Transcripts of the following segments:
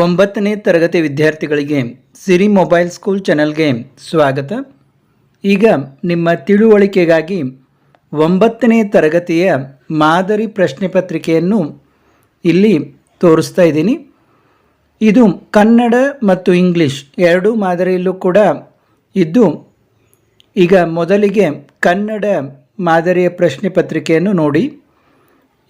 ಒಂಬತ್ತನೇ ತರಗತಿ ವಿದ್ಯಾರ್ಥಿಗಳಿಗೆ ಸಿರಿ ಮೊಬೈಲ್ ಸ್ಕೂಲ್ ಚಾನೆಲ್ಗೆ ಸ್ವಾಗತ. ಈಗ ನಿಮ್ಮ ತಿಳುವಳಿಕೆಗಾಗಿ ಒಂಬತ್ತನೇ ತರಗತಿಯ ಮಾದರಿ ಪ್ರಶ್ನೆ ಪತ್ರಿಕೆಯನ್ನು ಇಲ್ಲಿ ತೋರಿಸ್ತಾ ಇದ್ದೀನಿ. ಇದು ಕನ್ನಡ ಮತ್ತು ಇಂಗ್ಲಿಷ್ ಎರಡೂ ಮಾದರಿಯಲ್ಲೂ ಕೂಡ ಇದ್ದು, ಈಗ ಮೊದಲಿಗೆ ಕನ್ನಡ ಮಾದರಿಯ ಪ್ರಶ್ನೆ ಪತ್ರಿಕೆಯನ್ನು ನೋಡಿ.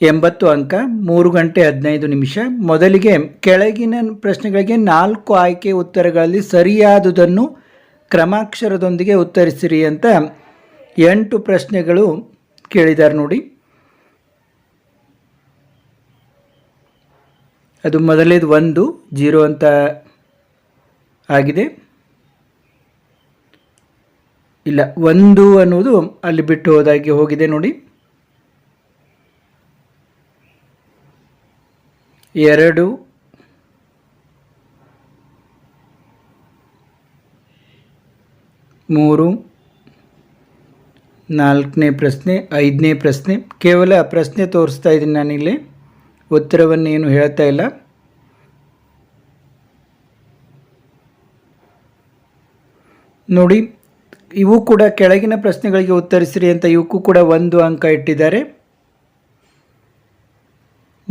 ಎಂಬತ್ತು ಅಂಕ, ಮೂರು ಗಂಟೆ ಹದಿನೈದು ನಿಮಿಷ. ಮೊದಲಿಗೆ ಕೆಳಗಿನ ಪ್ರಶ್ನೆಗಳಿಗೆ ನಾಲ್ಕು ಆಯ್ಕೆ ಉತ್ತರಗಳಲ್ಲಿ ಸರಿಯಾದುದನ್ನು ಕ್ರಮಾಕ್ಷರದೊಂದಿಗೆ ಉತ್ತರಿಸಿರಿ ಅಂತ ಎಂಟು ಪ್ರಶ್ನೆಗಳು ಕೇಳಿದ್ದಾರೆ ನೋಡಿ. ಅದು ಮೊದಲೇದು ಒಂದು, ಜೀರೋ ಅಂತ ಆಗಿದೆ. ಇಲ್ಲ, ಒಂದು ಅನ್ನೋದು ಅಲ್ಲಿ ಬಿಟ್ಟು ಹೋದಾಗಿ ಹೋಗಿದೆ ನೋಡಿ. ಎರಡು. ಮೂರು. ನಾಲ್ಕನೇ ಪ್ರಶ್ನೆ, ಐದನೇ ಪ್ರಶ್ನೆ. ಕೇವಲ ಪ್ರಶ್ನೆ ತೋರಿಸ್ತಾ ಇದ್ದೀನಿ ನಾನಿಲ್ಲಿ. ಉತ್ತರವನ್ನೇನು ಹೇಳ್ತಾ ಇಲ್ಲ. ನೋಡಿ, ಇವು ಕೂಡ ಕೆಳಗಿನ ಪ್ರಶ್ನೆಗಳಿಗೆ ಉತ್ತರಿಸಿರಿ ಅಂತ ಇವಕ್ಕೂ ಕೂಡ ಒಂದು ಅಂಕ ಇಟ್ಟಿದ್ದಾರೆ.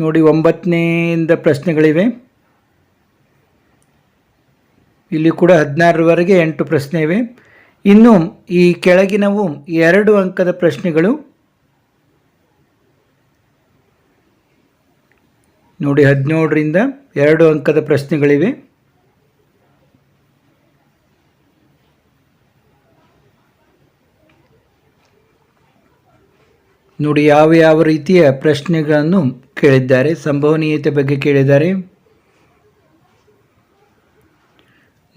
ನೋಡಿ, ಒಂಬತ್ತನೆಯಿಂದ ಪ್ರಶ್ನೆಗಳಿವೆ. ಇಲ್ಲಿ ಕೂಡ ಹದಿನಾರರವರೆಗೆ ಎಂಟು ಪ್ರಶ್ನೆ ಇವೆ. ಇನ್ನು ಈ ಕೆಳಗಿನವು ಎರಡು ಅಂಕದ ಪ್ರಶ್ನೆಗಳು. ನೋಡಿ, ಹದಿನೇಳರಿಂದ ಎರಡು ಅಂಕದ ಪ್ರಶ್ನೆಗಳಿವೆ. ನೋಡಿ, ಯಾವ ಯಾವ ರೀತಿಯ ಪ್ರಶ್ನೆಗಳನ್ನು ಕೇಳಿದ್ದಾರೆ, ಸಂಭವನೀಯತೆ ಬಗ್ಗೆ ಕೇಳಿದ್ದಾರೆ.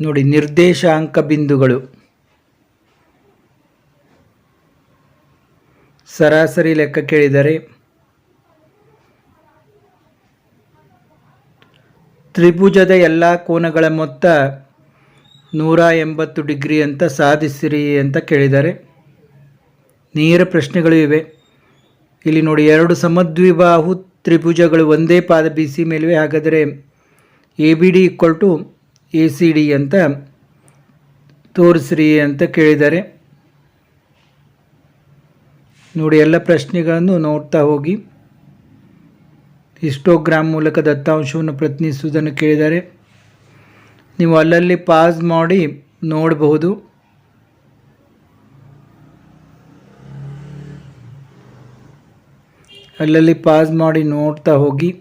ನೋಡಿ, ನಿರ್ದೇಶಾಂಕ ಬಿಂದುಗಳು. ಸರಾಸರಿ ಲೆಕ್ಕ ಕೇಳಿದ್ದಾರೆ ತ್ರಿಭುಜದ ಎಲ್ಲ ಕೋನಗಳ ಮೊತ್ತ ನೂರ ಎಂಬತ್ತು ಡಿಗ್ರಿ ಅಂತ ಸಾಧಿಸಿರಿ ಅಂತ ಕೇಳಿದ್ದಾರೆ ನೇರ ಪ್ರಶ್ನೆಗಳು ಇವೆ. ಇಲ್ಲಿ ನೋಡಿ, ಎರಡು ಸಮದ್ವಿಬಾಹು ತ್ರಿಭುಜಗಳು ಒಂದೇ ಪಾದ ಬಿ ಸಿ ಮೇಲುವೆ ಹಾಗಾದರೆ A B D equal to A C D ಅಂತ ತೋರಿಸ್ರಿ ಅಂತ ಕೇಳಿದ್ದಾರೆ. ನೋಡಿ, ಎಲ್ಲ ಪ್ರಶ್ನೆಗಳನ್ನು ನೋಡ್ತಾ ಹೋಗಿ. ಹಿಸ್ಟೋಗ್ರಾಮ್ ಮೂಲಕ ದತ್ತಾಂಶವನ್ನು ಪ್ರತಿನಿಧಿಸುವುದನ್ನು ಕೇಳಿದ್ದಾರೆ. ನೀವು ಅಲ್ಲಲ್ಲಿ ಪಾಸ್ ಮಾಡಿ ನೋಡಬಹುದು. ಅಲ್ಲಲ್ಲಿ ಪಾಸ್ ಮಾಡಿ ನೋಡ್ತಾ ಹೋಗಿ.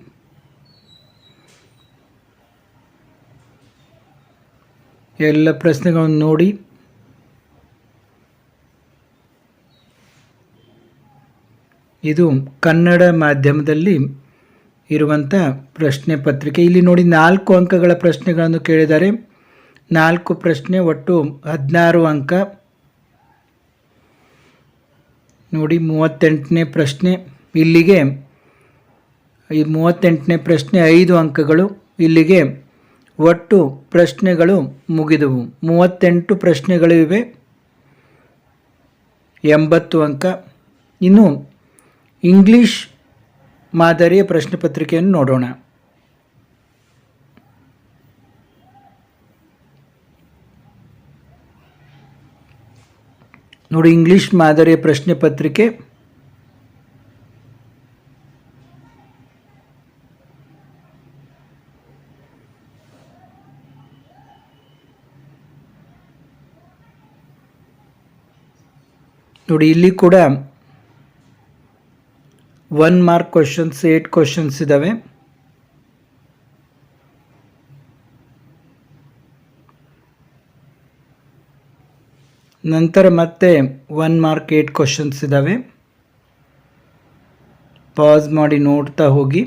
ಎಲ್ಲ ಪ್ರಶ್ನೆಗಳನ್ನು ನೋಡಿ. ಇದು ಕನ್ನಡ ಮಾಧ್ಯಮದಲ್ಲಿ ಇರುವಂಥ ಪ್ರಶ್ನೆ ಪತ್ರಿಕೆ. ಇಲ್ಲಿ ನೋಡಿ ನಾಲ್ಕು ಅಂಕಗಳ ಪ್ರಶ್ನೆಗಳನ್ನು ಕೇಳಿದ್ದಾರೆ. ನಾಲ್ಕು ಪ್ರಶ್ನೆ, ಒಟ್ಟು ಹದಿನಾರು ಅಂಕ. ನೋಡಿ ಮೂವತ್ತೆಂಟನೇ ಪ್ರಶ್ನೆ. ಇಲ್ಲಿಗೆ ಈ ಮೂವತ್ತೆಂಟನೇ ಪ್ರಶ್ನೆ ಐದು ಅಂಕಗಳು, ಇಲ್ಲಿಗೆ ಒಟ್ಟು ಪ್ರಶ್ನೆಗಳು ಮುಗಿದವು. ಮೂವತ್ತೆಂಟು ಪ್ರಶ್ನೆಗಳು ಇವೆ. ಎಂಬತ್ತು ಅಂಕ. ಇನ್ನು ಇಂಗ್ಲೀಷ್ ಮಾದರಿಯ ಪ್ರಶ್ನೆ ಪತ್ರಿಕೆಯನ್ನು ನೋಡೋಣ. ನೋಡಿ, ಇಂಗ್ಲೀಷ್ ಮಾದರಿಯ ಪ್ರಶ್ನೆ ಪತ್ರಿಕೆ. ನೋಡಿ, ಇಲ್ಲಿ ಕೂಡ one mark questions eight questions ಇದ್ದಾವೆ ನಂತರ ಮತ್ತೆ ಒನ್ ಮಾರ್ಕ್ ಏಟ್ ಕ್ವಶನ್ಸ್ ಇದ್ದಾವೆ ಪಾಸ್ ಮಾಡಿ ನೋಡ್ತಾ ಹೋಗಿ.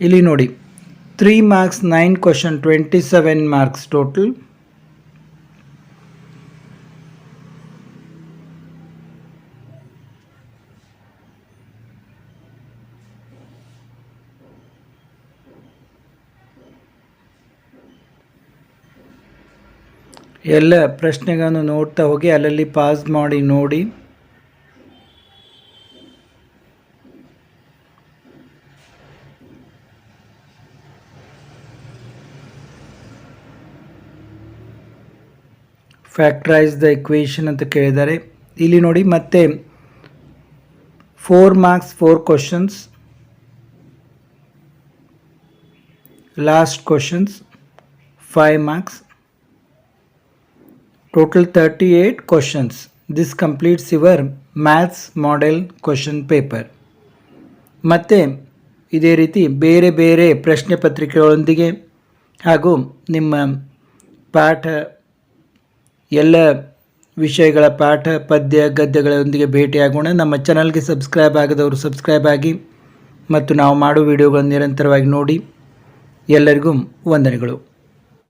ಇಲ್ಲಿ ನೋಡಿ. Three marks nine question twenty seven marks total ಎಲ್ಲ ಪ್ರಶ್ನೆಗಳನ್ನು ನೋಡ್ತಾ ಹೋಗಿ, ಅಲ್ಲಲ್ಲಿ ಪಾಸ್ ಮಾಡಿ, ನೋಡಿ. ಫ್ಯಾಕ್ಟ್ರೈಸ್ ದ ಇಕ್ವೇಷನ್ ಅಂತ ಕೇಳಿದ್ದಾರೆ. ಇಲ್ಲಿ ನೋಡಿ ಮತ್ತೆ four marks four questions last questions five marks total thirty eight questions this completes your maths model question paper ಮತ್ತು ಇದೇ ರೀತಿ ಬೇರೆ ಬೇರೆ ಪ್ರಶ್ನೆ ಪತ್ರಿಕೆಗಳೊಂದಿಗೆ ಹಾಗೂ ನಿಮ್ಮ ಪಾಠ ಎಲ್ಲ ವಿಷಯಗಳ ಪಾಠ, ಪದ್ಯ, ಗದ್ಯಗಳೊಂದಿಗೆ ಭೇಟಿಯಾಗೋಣ. ನಮ್ಮ ಚಾನಲ್ಗೆ ಸಬ್ಸ್ಕ್ರೈಬ್ ಆಗದವರು ಸಬ್ಸ್ಕ್ರೈಬ್ ಆಗಿ ಮತ್ತು ನಾವು ಮಾಡೋ ವಿಡಿಯೋಗಳನ್ನು ನಿರಂತರವಾಗಿ ನೋಡಿ. ಎಲ್ಲರಿಗೂ ವಂದನೆಗಳು.